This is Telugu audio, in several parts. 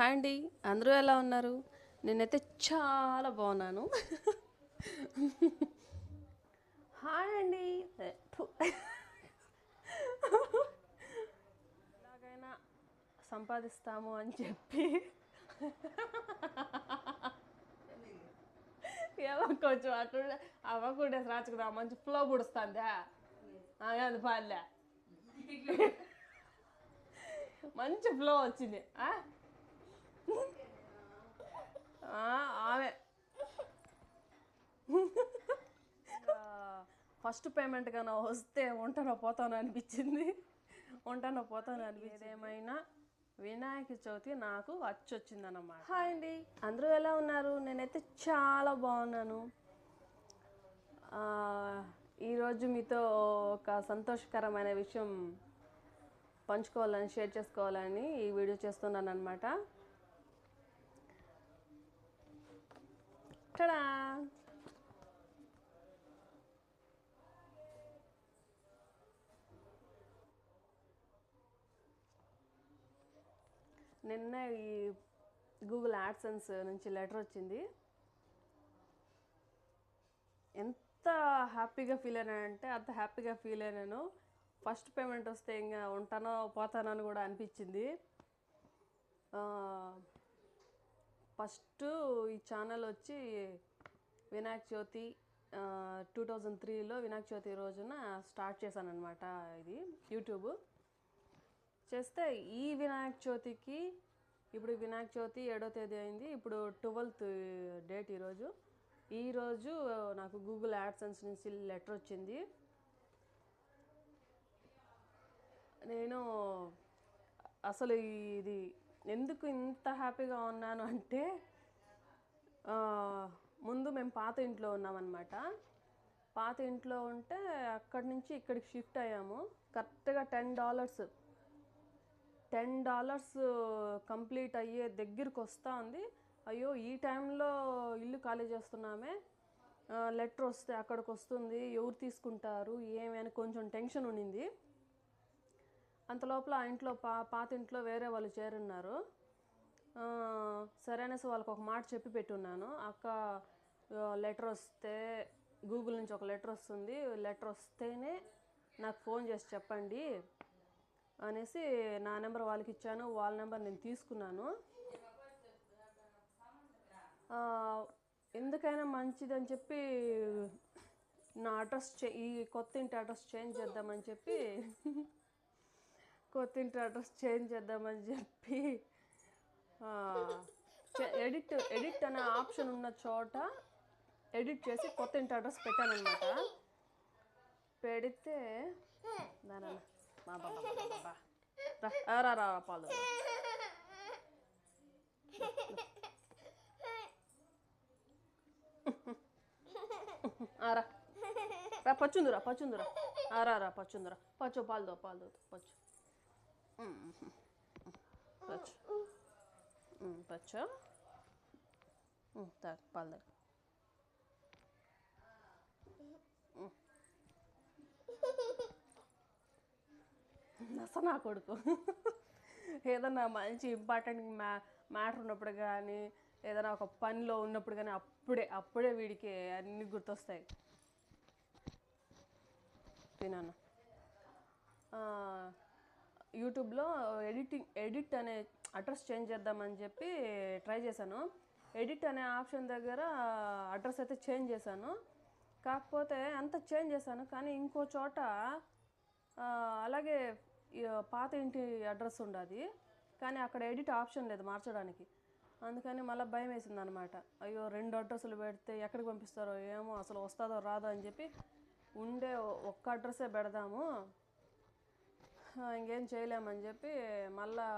హాయ్ అండి అందరూ ఎలా ఉన్నారు? నేనైతే చాలా బాగున్నాను. హాయ్ అండి ఎలాగైనా సంపాదిస్తాము అని చెప్పి. ఏమో కొంచెం అటు అవ్వకుండా రాచుకున్నా మంచి ఫ్లో పుడుస్తుందా? అది పాలే మంచి ఫ్లో వచ్చింది. ఆ, ఆమె. ఫస్ట్ పేమెంట్ కన్నా వస్తే ఉంటానో పోతానో అనిపించింది. ఉంటానో పోతానో అనిపించింది. ఏమైనా వినాయక చవితి నాకు వచ్చింది అన్నమాట హాయ్ అండి. అందరూ ఎలా ఉన్నారు? నేనైతే చాలా బాగున్నాను. ఈరోజు మీతో ఒక సంతోషకరమైన విషయం పంచుకోవాలని షేర్ చేసుకోవాలని ఈ వీడియో చేస్తున్నాను అనమాట టడా నిన్న ఈ గూగుల్ యాడ్సెన్స్ నుంచి లెటర్ వచ్చింది. ఎంత హ్యాపీగా ఫీల్ అయినానంటే అంత హ్యాపీగా ఫీల్ అయినాను. ఫస్ట్ పేమెంట్ వస్తే ఇంకా ఉంటానో పోతానో అని కూడా అనిపించింది. ఫస్ట్ ఈ ఛానల్ వచ్చి వినాయక చవితి టూ థౌజండ్ త్రీలో వినాయక చవితి రోజున స్టార్ట్ చేశాను అనమాట ఇది యూట్యూబ్. చేస్తే ఈ వినాయక చవితికి ఇప్పుడు వినాయక చవితి ఏడో తేదీ అయింది ఇప్పుడు ట్వెల్త్ డేట్ ఈరోజు. ఈరోజు నాకు గూగుల్ యాడ్సెన్స్ నుంచి లెటర్ వచ్చింది. నేను అసలు ఇది ఎందుకు ఇంత హ్యాపీగా ఉన్నాను అంటే ముందు మేము పాత ఇంట్లో ఉన్నామన్నమాట. పాత ఇంట్లో ఉంటే అక్కడి నుంచి ఇక్కడికి షిఫ్ట్ అయ్యాము. కరెక్ట్గా ten dollars ten dollars complete అయ్యే దగ్గరికి వస్తూ ఉంది. అయ్యో ఈ టైంలో ఇల్లు ఖాళీ చేస్తున్నామే. లెటర్ వస్తే అక్కడికి వస్తుంది. ఎవరు తీసుకుంటారు? ఏమి అని కొంచెం టెన్షన్ ఉండింది. అంత లోపల ఆ ఇంట్లో పా పాత ఇంట్లో వేరే వాళ్ళు చేరున్నారు. సరే అనేసి వాళ్ళకి ఒక మాట చెప్పి పెట్టున్నాను. అక్క లెటర్ వస్తే గూగుల్ నుంచి ఒక లెటర్ వస్తుంది. లెటర్ వస్తేనే నాకు ఫోన్ చేసి చెప్పండి అనేసి నా నెంబర్ వాళ్ళకి ఇచ్చాను. వాళ్ళ నెంబర్ నేను తీసుకున్నాను. ఎందుకైనా మంచిదని చెప్పి నా అడ్రస్ చే ఈ కొత్త ఇంటి అడ్రస్ చేంజ్ చేద్దామని చెప్పి కొత్తింటి అడ్రస్ చేంజ్ చేద్దామని చెప్పి ఎడిట్ ఎడిట్ అనే ఆప్షన్ ఉన్న చోట ఎడిట్ చేసి కొత్త ఇంటి అడ్రస్ పెట్టానమాట పెడితే దానా మా బాబా రా ఆ, రా పాలు రా. ఆ, రా. రా పచ్చుందురా పచ్చుందురా. రా రా పచ్చుందురా. పచ్చు పాలు దో పాలు దో పచ్చు. పచ్చు. ఉమ్, పచ్చు ఉమ్, తాగు. పాలు నా కొడుకు. ఏదన్నా మంచి ఇంపార్టెంట్ మ్యా మ్యాటర్ ఉన్నప్పుడు కానీ ఏదైనా ఒక పనిలో ఉన్నప్పుడు కానీ అప్పుడే అప్పుడే వీడికి అన్నీ గుర్తొస్తాయి. తినాను. యూట్యూబ్లో ఎడిటింగ్ ఎడిట్ అనే అడ్రస్ చేంజ్ చేద్దామని చెప్పి ట్రై చేశాను. ఎడిట్ అనే ఆప్షన్ దగ్గర అడ్రస్ అయితే చేంజ్ చేశాను. కాకపోతే అంత చేంజ్ చేశాను కానీ ఇంకో చోట అలాగే పాత ఇంటి అడ్రస్ ఉండదు కానీ అక్కడ ఎడిట్ ఆప్షన్ లేదు మార్చడానికి. అందుకని మళ్ళీ భయం వేసింది అనమాట అయ్యో రెండు అడ్రస్లు పెడితే ఎక్కడికి పంపిస్తారో ఏమో అసలు వస్తుందో రాదో అని చెప్పి ఉండే ఒక్క అడ్రస్సే పెడదాము. ఇంకేం చేయలేమని చెప్పి మళ్ళా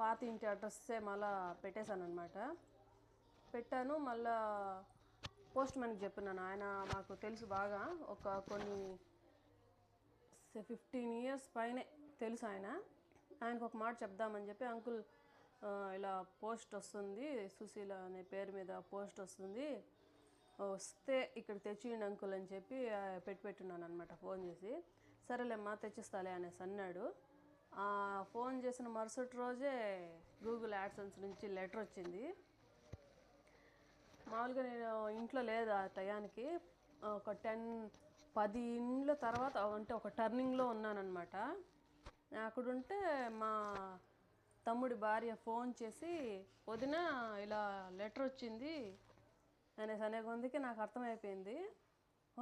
పాత ఇంటి అడ్రస్సే మళ్ళా పెట్టేశాను అనమాట పెట్టాను మళ్ళా పోస్ట్ మ్యాన్కి చెప్పినాను. ఆయన మాకు తెలుసు బాగా. ఒక కొన్ని ఫిఫ్టీన్ ఇయర్స్ పైనే తెలుసు ఆయన. ఆయనకు ఒక మాట చెప్దామని చెప్పి అంకుల్ ఇలా పోస్ట్ వస్తుంది సుశీల అనే పేరు మీద పోస్ట్ వస్తుంది. వస్తే ఇక్కడ తెచ్చియండి అంకుల్ అని చెప్పి పెట్టి పెట్టున్నాను అనమాట ఫోన్ చేసి. సరేలేమ్మా తెచ్చిస్తాలే అనేసి అన్నాడు. ఫోన్ చేసిన మరుసటి రోజే గూగుల్ యాడ్సెన్స్ నుంచి లెటర్ వచ్చింది. మామూలుగా నేను ఇంట్లో లేదు ఆ టయానికి. ఒక టెన్ పది ఇండ్ల తర్వాత అంటే ఒక టర్నింగ్లో ఉన్నానన్నమాట. అక్కడుంటే మా తమ్ముడి భార్య ఫోన్ చేసి వదిన ఇలా లెటర్ వచ్చింది అనేసి అనే కొందికి నాకు అర్థమైపోయింది.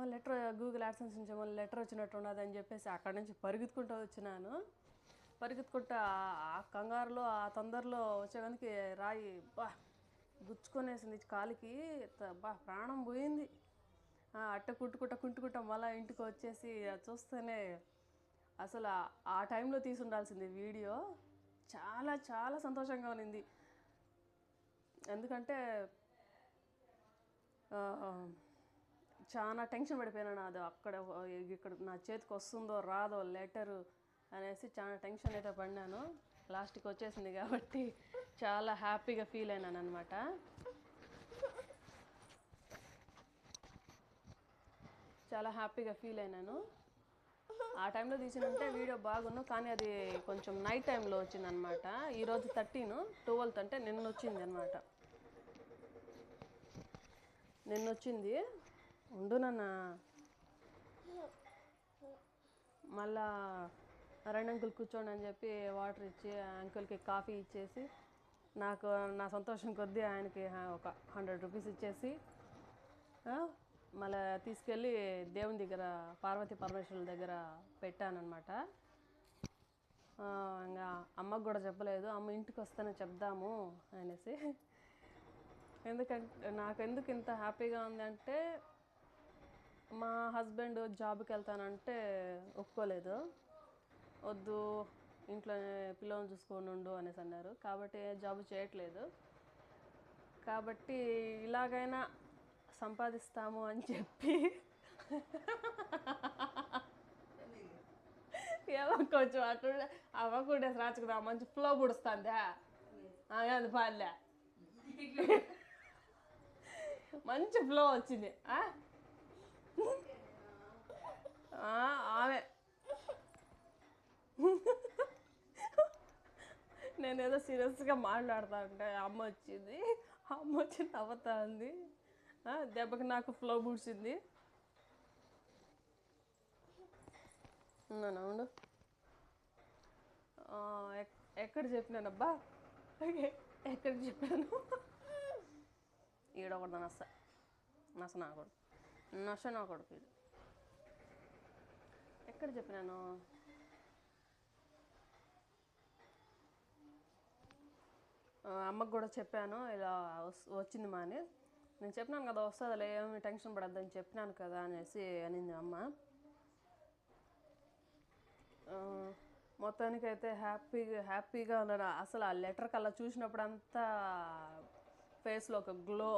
లెటర్ గూగుల్ యాడ్సెన్స్ నుంచి మళ్ళీ లెటర్ వచ్చినట్టు ఉన్నది అని చెప్పేసి అక్కడి నుంచి పరిగెత్తుకుంటూ వచ్చినాను. పరిగెత్తుకుంటూ ఆ- కంగారులో ఆ తొందరలో వచ్చేదానికి రాయి బా గుచ్చుకొనేసింది కాలికి. బా ప్రాణం పోయింది. అట్ట కుట్టుకుంటా కుంటుకుంటా మళ్ళీ ఇంటికి వచ్చేసి అది చూస్తేనే అసలు ఆ- టైంలో తీసి ఉండాల్సింది వీడియో చాలా చాలా సంతోషంగా ఉన్నింది. ఎందుకంటే చాలా టెన్షన్ పడిపోయినాను అది అక్కడ ఇక్కడ నా చేతికి వస్తుందో రాదో లెటరు అనేసి చాలా టెన్షన్ అయితే పడినాను. లాస్ట్కి వచ్చేసింది కాబట్టి చాలా హ్యాపీగా ఫీల్ అయినాను అనమాట చాలా హ్యాపీగా ఫీల్ అయినాను. ఆ టైంలో తీసినంటే వీడియో బాగున్ను కానీ అది కొంచెం నైట్ టైంలో వచ్చిందనమాట ఈరోజు థర్టీన్ ట్వెల్త్ అంటే నిన్న వచ్చింది అనమాట నిన్న వచ్చింది ఉండు నాన్న. మళ్ళా రెండు అంకుల్ కూర్చోండి అని చెప్పి వాటర్ ఇచ్చి ఆ అంకుల్కి కాఫీ ఇచ్చేసి నాకు నా సంతోషం కొద్దీ ఆయనకి ఒక హండ్రెడ్ రూపీస్ ఇచ్చేసి మళ్ళీ మళ్ళా తీసుకెళ్ళి దేవుని దగ్గర పార్వతీ పరమేశ్వరుల దగ్గర పెట్టానమాట ఇంకా అమ్మకు కూడా చెప్పలేదు. అమ్మ ఇంటికి వస్తేనే చెప్దాము అనేసి. ఎందుకంటే నాకు ఎందుకు ఇంత హ్యాపీగా ఉందంటే మా హస్బెండ్ జాబ్కి వెళ్తానంటే ఒప్పుకోలేదు. వద్దు ఇంట్లోనే పిల్లల్ని చూసుకొని ఉండు అనేసి అన్నారు. కాబట్టి జాబ్ చేయట్లేదు. కాబట్టి ఇలాగైనా సంపాదిస్తాము అని చెప్పి ఏమో కొంచెం అటు అవ్వకుండా రాచుకుదా మంచి ఫ్లో పుడుస్తుందా. అది పాలే మంచి ఫ్లో వచ్చింది. ఆమె. నేను ఏదో సీరియస్గా మాట్లాడుతా ఉంటే అమ్మ వచ్చింది. అమ్మ వచ్చి నవ్వుతా ఉంది. దెబ్బకి నాకు ఫ్లో పూడ్చింది ఉన్నాను అవును ఎక్- ఎక్కడ చెప్పినానబ్బా? ఎక్కడ చెప్పాను? ఈడకూడదు నస నస నా కొడుకు. నస నా కొడుకు ఇది. ఎక్కడ చెప్పినాను? అమ్మకు కూడా చెప్పాను ఇలా వస్- వచ్చింది మా అని నేను చెప్పినాను కదా వస్తుందిలే ఏమి టెన్షన్ పడద్దని చెప్పినాను కదా అనేసి అనింది అమ్మ. మొత్తానికైతే హ్యాపీగా హ్యాపీగా ఉన్నాను అసలు ఆ లెటర్ కల్లా చూసినప్పుడు అంతా ఫేస్లో ఒక గ్లో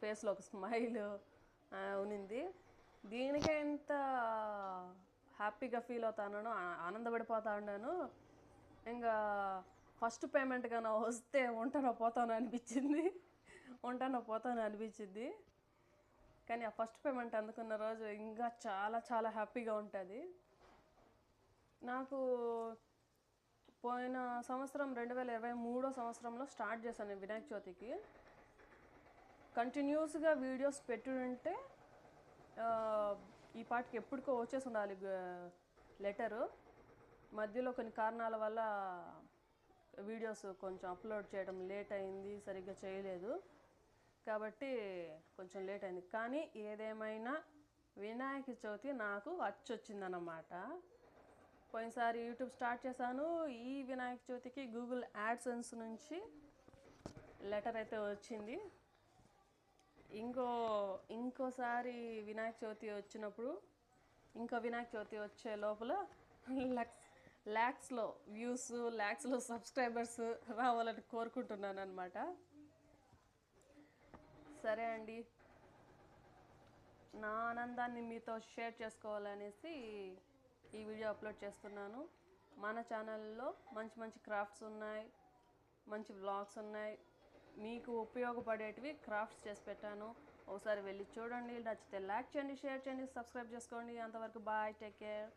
ఫేస్లో ఒక స్మైల్ ఉన్నింది దీనికే ఇంత హ్యాపీగా ఫీల్ అవుతాను ఆనందపడిపోతా ఉన్నాను ఇంకా ఫస్ట్ పేమెంట్ కన్నా వస్తే ఉంటానో పోతానో అనిపించింది. ఉంటానో పోతానో అనిపించింది. కానీ ఆ ఫస్ట్ పేమెంట్ అందుకున్న రోజు ఇంకా చాలా చాలా హ్యాపీగా ఉంటుంది. నాకు పోయిన సంవత్సరం రెండు వేల ఇరవై మూడో సంవత్సరంలో స్టార్ట్ చేశాను వినాయక చవితికి. కంటిన్యూస్గా వీడియోస్ పెట్టుంటే ఈ పాటికి ఎప్పటికో వచ్చేసి ఉండాలి లెటరు. మధ్యలో కొన్ని కారణాల వల్ల వీడియోస్ కొంచెం అప్లోడ్ చేయడం లేట్ అయింది సరిగ్గా చేయలేదు. కాబట్టి కొంచెం లేట్ అయింది. కానీ ఏదేమైనా వినాయక చవితి నాకు అచ్చొచ్చిందన్నమాట పోయినసారి యూట్యూబ్ స్టార్ట్ చేశాను. ఈ వినాయక చవితికి గూగుల్ యాడ్సెన్స్ నుంచి లెటర్ అయితే వచ్చింది. ఇంకో ఇంకోసారి వినాయక చవితి వచ్చినప్పుడు ఇంకో వినాయక చవితి వచ్చే లోపల లక్స్ ల్యాక్స్లో వ్యూస్ ల్యాక్స్లో సబ్స్క్రైబర్స్ రావాలని కోరుకుంటున్నాను అనమాట సరే అండి. నా ఆనందాన్ని మీతో షేర్ చేసుకోవాలనేసి ఈ వీడియో అప్లోడ్ చేస్తున్నాను. మన ఛానల్లో మంచి మంచి క్రాఫ్ట్స్ ఉన్నాయి మంచి వ్లాగ్స్ ఉన్నాయి. మీకు ఉపయోగపడేటివి క్రాఫ్ట్స్ చేసి పెట్టాను. ఒకసారి వెళ్ళి చూడండి. నచ్చితే లైక్ చేయండి షేర్ చేయండి సబ్స్క్రైబ్ చేసుకోండి. అంతవరకు బాయ్ టేక్ కేర్.